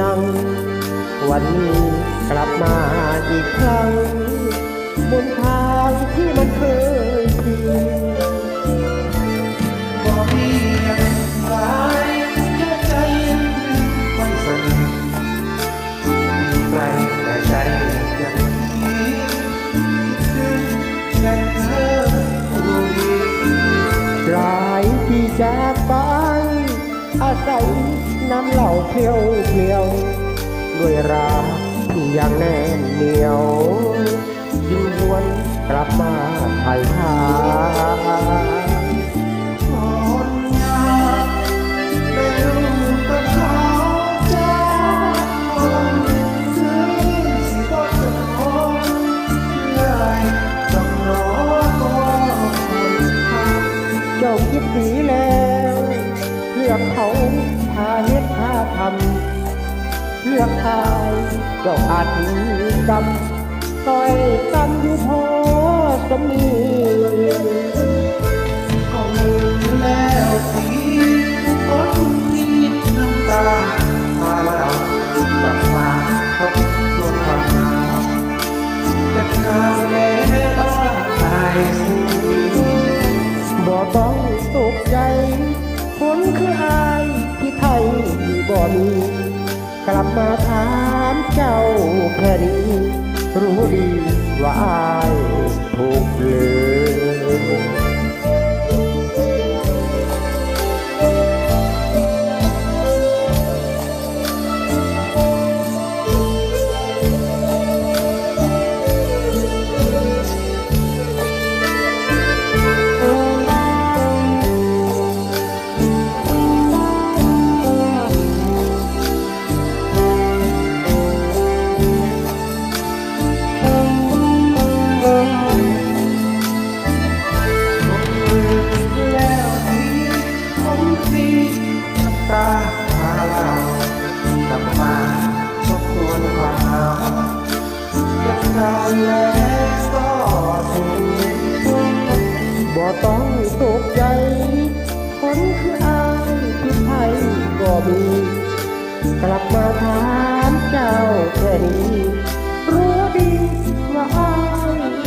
นัง วันนี้กลับมาอีกครั้ง บนทางที่มัน อาศัยน้ำเหล่าเพียวเพียว ด้วยรักที่ยังแน่นเหนียวยิ่งหวนกลับมาไทยทาำเลือกทายเจ้าอาจมีกรรมต่อยกันอยู่พอสมีก็ลืมแล้วสิคนที่น้ำตาพาเรากลับมาทบทวนความหนาวแต่คราวแล้วตายบ่ต้องตกใจ คนคืออายที่ไทยบ่มี กลับมาถามเจ้า็ต้องตกใจคนคืออายคือไทยก็มี กลับมาถามเจ้าแค่นี้รู้ดีว่าอาย